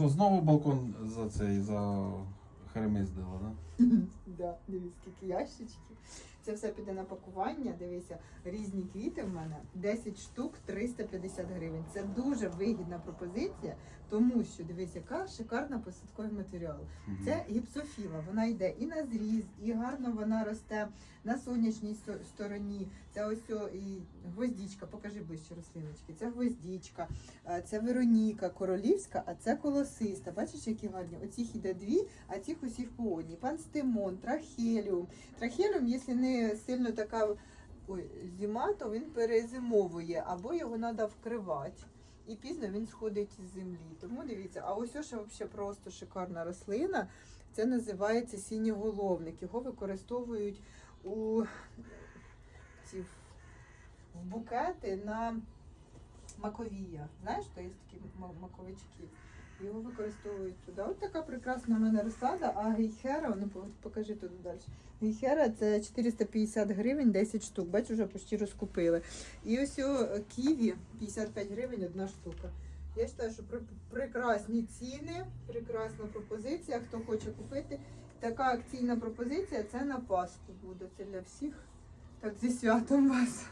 Що знову балкон за цей за хремиздила, да? Да, дивись, скільки ящичків. Це все піде на пакування. Дивися, різні квіти в мене 10 штук 350 гривень. Це дуже вигідна пропозиція, тому що дивись, яка шикарна посадковий матеріал. Це гіпсофіла. Вона йде і на зріз, і гарно вона росте на сонячній стороні. Це ось о, і гвоздічка. Покажи ближче рослиночки. Це гвоздічка, е, це Вероніка королівська, а це колосиста. Бачиш, які гарні? Оцих іде дві, а цих усіх по одній. Панстимон, трахеліум. Трахеліум, якщо не сильно така ой, зима, то він перезимовує, або його треба вкривати. І пізно він сходить із землі. Тому дивіться, а ось що взагалі просто шикарна рослина. Це називається синьоголовник. Його використовують у ці, в букети на маковія. Знаєш, то є такі маковички. Його використовують туди. Ось така прекрасна в мене розсада, а гейхера, ну покажи тут далі. Гейхера це 450 гривень, 10 штук. Бачу, вже почти розкупили. І ось о, ківі 55 гривень одна штука. Я вважаю, що прекрасні ціни, прекрасна пропозиція. Хто хоче купити. Така акційна пропозиція це на Пасху буде. Це для всіх. Так, зі святом вас.